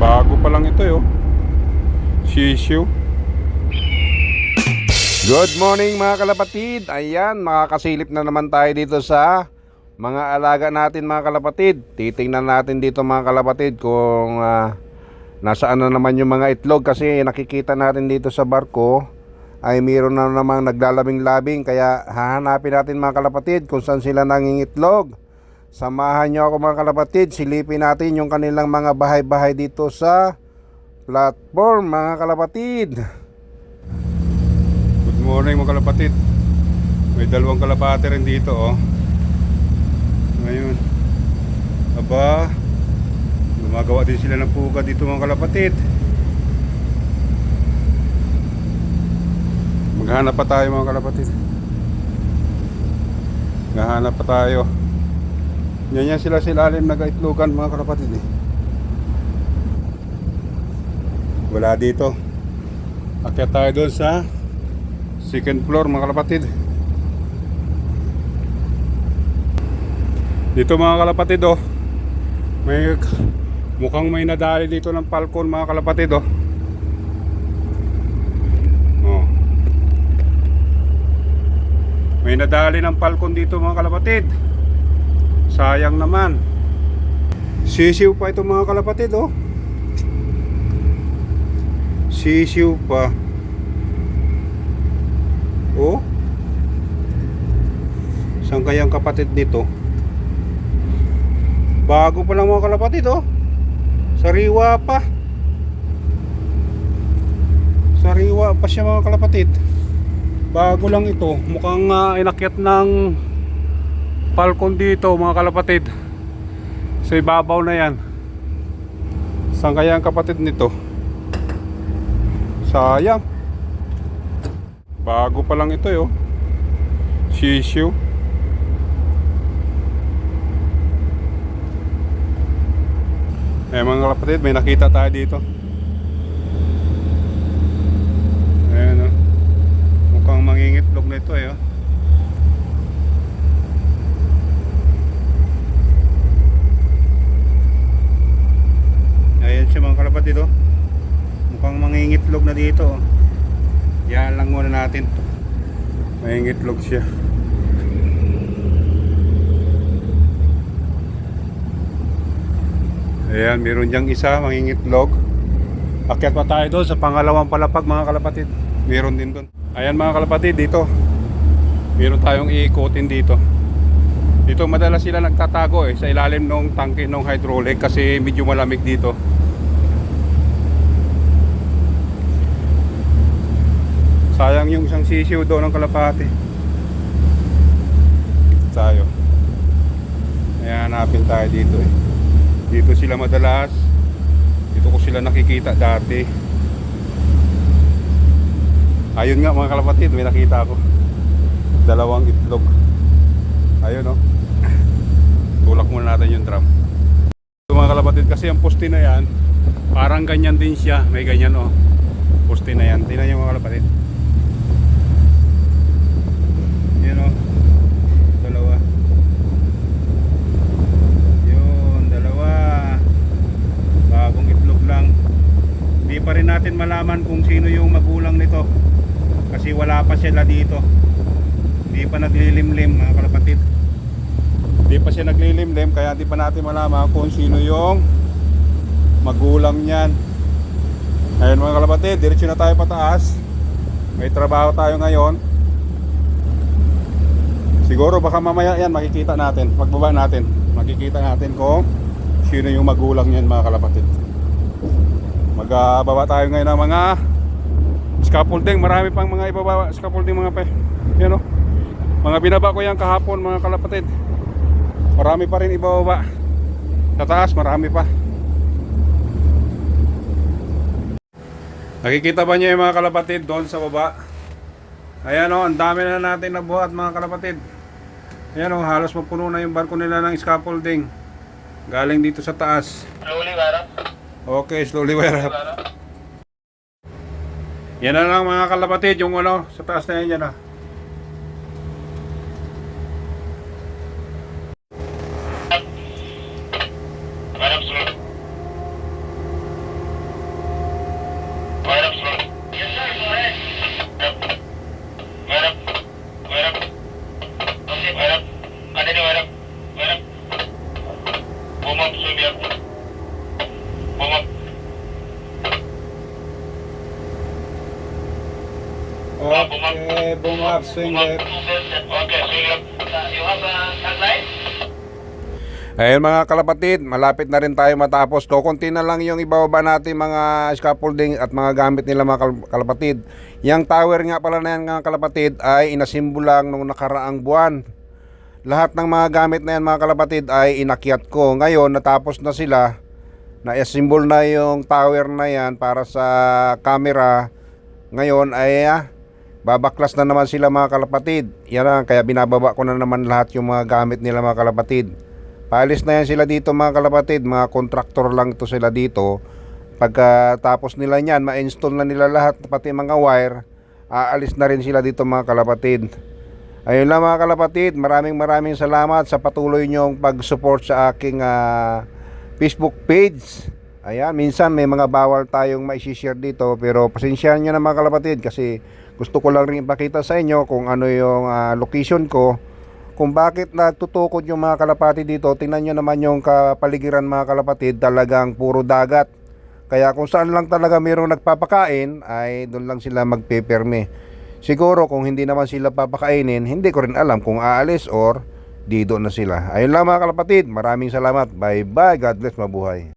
Bago pa lang ito yo. Shishu. Good morning mga kalapatid. Ayan, makakasilip na naman tayo dito sa mga alaga natin mga kalapatid. Titingnan natin dito mga kalapatid kung ah, nasaan na naman yung mga itlog kasi nakikita natin dito sa barko ay mayroon na namang naglalabing-labing kaya hahanapin natin mga kalapatid kung saan sila nangingitlog. Samahan nyo ako mga kalapatid, silipin natin yung kanilang mga bahay-bahay dito sa platform mga kalapatid. Good morning mga kalapatid. May dalawang kalapate rin dito oh. Ngayon. Aba, gumagawa din sila ng puga dito mga kalapatid. Maghanap pa tayo mga kalapatid. Maghanap pa tayo. Yan yan sila silalim nag-itlogan mga kalapatid eh. Wala dito. Akyat tayo doon sa second floor mga kalapatid. Dito mga kalapatid oh. May mukhang may nadali dito ng falcon mga kalapatid oh. Oh. May nadali ng falcon dito mga kalapatid. Sayang naman. Sisiw pa ito mga kalapatid oh. Sisiw pa. Oh. Saan kayang kapatid nito? Bago pa lang mga kalapatid oh. Sariwa pa. Sariwa pa siya mga kalapatid. Bago lang ito. Mukhang uh, inakyat ng falcon dito mga kalapatid. Sa ibabaw na yan. Saan kaya ang kapatid nito? Sayang. Bago pa lang ito yo. Shishu. Eh mga kapatid, may nakita tayo dito. Ayan o. Mukhang mangingitlog na ito eh. oh. Ayan siya mga kalapatid oh. Mukhang mangingitlog na dito oh. Yan lang muna natin. Mangingitlog siya. Ayan, meron diyang isa, mangingitlog. Akyat pa tayo doon sa pangalawang palapag mga kalapatid. Meron din doon. Ayan mga kalapatid, dito. Meron tayong iikotin dito. Dito madalas sila nagtatago eh sa ilalim ng tangke ng hydraulic kasi medyo malamig dito. Sayang yung isang sisiw doon ng kalapati. Tayo. Ayan, hanapin tayo dito eh. Dito sila madalas. Dito ko sila nakikita dati. Ayun nga mga kalapatid, may nakita ako. Dalawang itlog. Ayun oh. Tulak muna natin yung drum. Ito mga kalapatid kasi ang poste na yan, parang ganyan din siya. May ganyan oh. Poste na yan. Tingnan nyo mga kalapatid. Yan oh. Dalawa. Yun, dalawa. Bagong itlog lang. Hindi pa rin natin malaman kung sino yung magulang nito. Kasi wala pa sila dito. Hindi pa naglilimlim mga kalapatid. Hindi pa siya naglilimlim kaya hindi pa natin malaman kung sino yung magulang niyan. Ayun mga kalapatid, diretso na tayo pataas. May trabaho tayo ngayon. Siguro baka mamaya yan makikita natin, pagbaba natin, makikita natin kung sino yung magulang niyan mga kalapatid. Magbaba tayo ngayon ng mga scaffolding, marami pang mga ibaba scaffolding mga pe. Yan o. Mga binaba ko yan kahapon mga kalapatid. Marami pa rin ibababa. Sa taas marami pa. Nakikita ba niyo yung mga kalapatid doon sa baba? Ayan o, ang dami na natin nabuhat mga kalapatid. Ayan o, halos mapuno na yung barko nila ng scaffolding. Galing dito sa taas. Slowly, Bara. Okay, slowly wear up. Yan na lang mga kalapatid, yung ano, sa taas na yan yan ah. Okay, boom up, swing left. Okay, swing left. You have a tagline? Ayun mga kalapatid, malapit na rin tayo matapos. Kukunti na lang yung ibababa natin mga scaffolding at mga gamit nila mga kal- kalapatid. Yang tower nga pala na yan mga kalapatid ay inasimbo lang nung nakaraang buwan. Lahat ng mga gamit na yan mga kalapatid ay inakyat ko. Ngayon natapos na sila. Na-assemble na yung tower na yan para sa camera. Ngayon ay ah, babaklas na naman sila mga kalapatid. Yan lang, kaya binababa ko na naman lahat yung mga gamit nila mga kalapatid. Paalis na yan sila dito mga kalapatid, mga kontraktor lang to sila dito. Pagkatapos nila niyan, ma-install na nila lahat, pati mga wire, aalis na rin sila dito mga kalapatid. Ayun lang mga kalapatid, maraming maraming salamat sa patuloy niyong pag-support sa aking ah, Facebook page. Ayan, minsan may mga bawal tayong ma-share dito pero pasensyahan nyo na mga kalapatid kasi gusto ko lang rin ipakita sa inyo kung ano yung ah, location ko kung bakit nagtutukod yung mga kalapati dito, tingnan nyo naman yung kapaligiran mga kalapatid, talagang puro dagat. Kaya kung saan lang talaga mayroong nagpapakain, ay doon lang sila magpeperme. Siguro kung hindi naman sila papakainin, hindi ko rin alam kung aalis or di doon na sila. Ayun lang mga kalapatid, maraming salamat. Bye bye, God bless, mabuhay.